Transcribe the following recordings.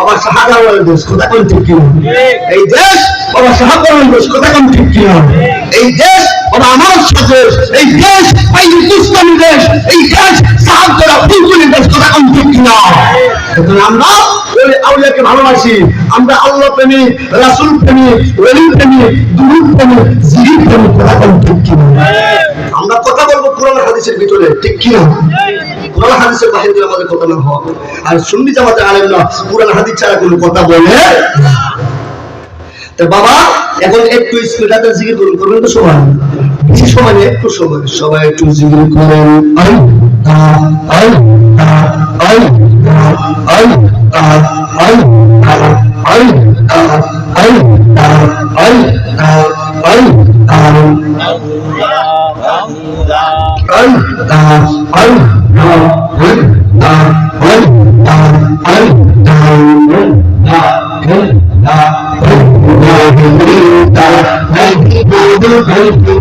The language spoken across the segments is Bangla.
কথা কোন কথা এই দেশ দেশ, এই দেশ, এই কথা এখন আমরা ভালোবাসি। আমরা আল্লাহ প্রেমী, রাসূল প্রেমী ওলি প্রেমী, দুরুদ প্রেমী, জিকির প্রেমী, কথা কোন ঠিক কিনা? আমরা কথা বলব কোরআন হাদিসের ভিতরে, ঠিক কিনা? কোরআন হাদিসের বাহিরে আমাদের কথা না হওয়া আর সুন্নি জামাতে আলেম না কোরআন হাদিস ছাড়া কোনো কথা বলে। তা বাবা এখন একটু স্পিডাতে জিকির করুন করবেন তো সবাই বেশি সময় নেই, একটু সময় সবাই একটু জিকির করেন আই আই আই আই আই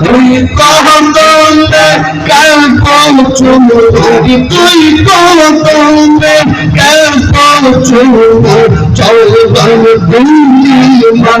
তুই কহন্দে কাল পৌঁছুরি তুই কহন্দে কাল পৌঁছুরি চল দিল্লি মন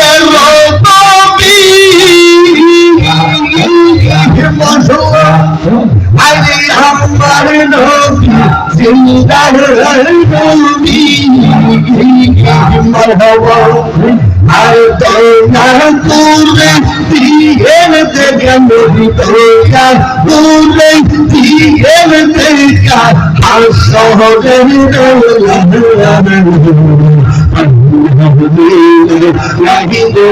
জিন্দার রবি মরহবা আর তো না পূর্বে দিয়েতে গমরি তোরা পূর্বে দিয়েতে কা আর সহজে বাহিরে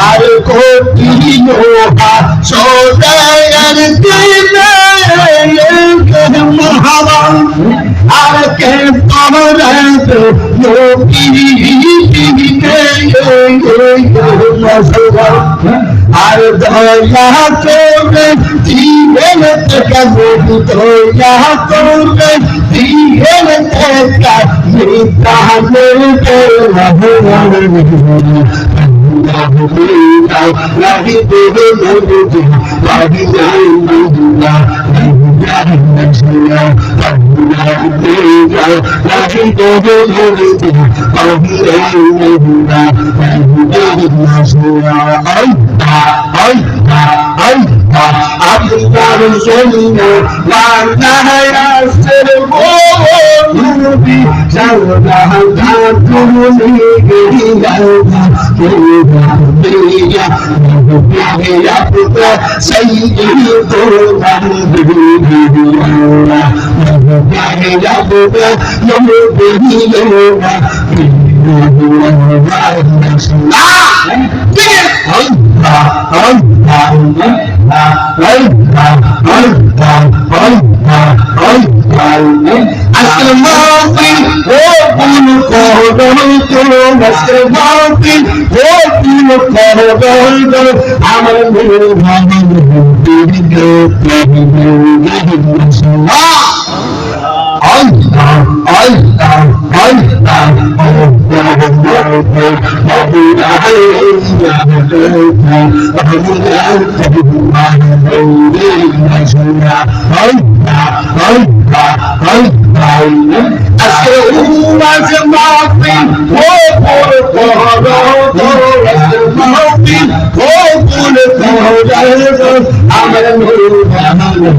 আর কঠিন সদায়ার দিনে মহাবা আর কে পাওয়ার আর দয়া করবে জীবন থেকে দয়া করবে জীবন থেকে মিতা নাহিতেও নাহিতেও নবীতে পাবি নাই Medina I'm not a sinner, I'm not a sinner. নবী জান্নাত তুমি গড়িয়া গড়িয়া পুত্র সাইয়্যিদুনা গড়িয়া গড়িয়া পুত্র নবী Garia Allah, Allah, Allah, Allah, Allah, আজকের মাহফিল ও কোন করবই তো আজকের মাহফিল ও কোন করবই তো আমার মনে ভাবে দিকে Allah, Allah, Allah, আজকে উমাজ মাহফিল ও পুর করো করো আজকে মাহফিল ও পুর করো আমার নূর আমার নূর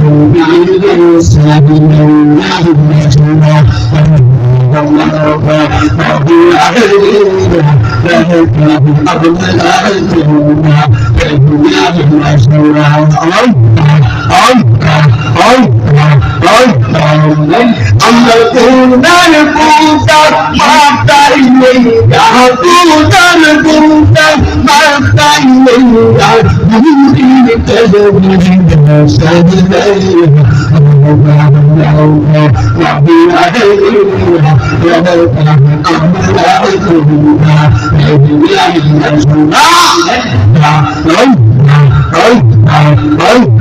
আমরা কোনার পুতা মাতাই নেই কোনার পুতা মাতাই নেই বুড়ি কদম মুর্শিদ পাশে যাও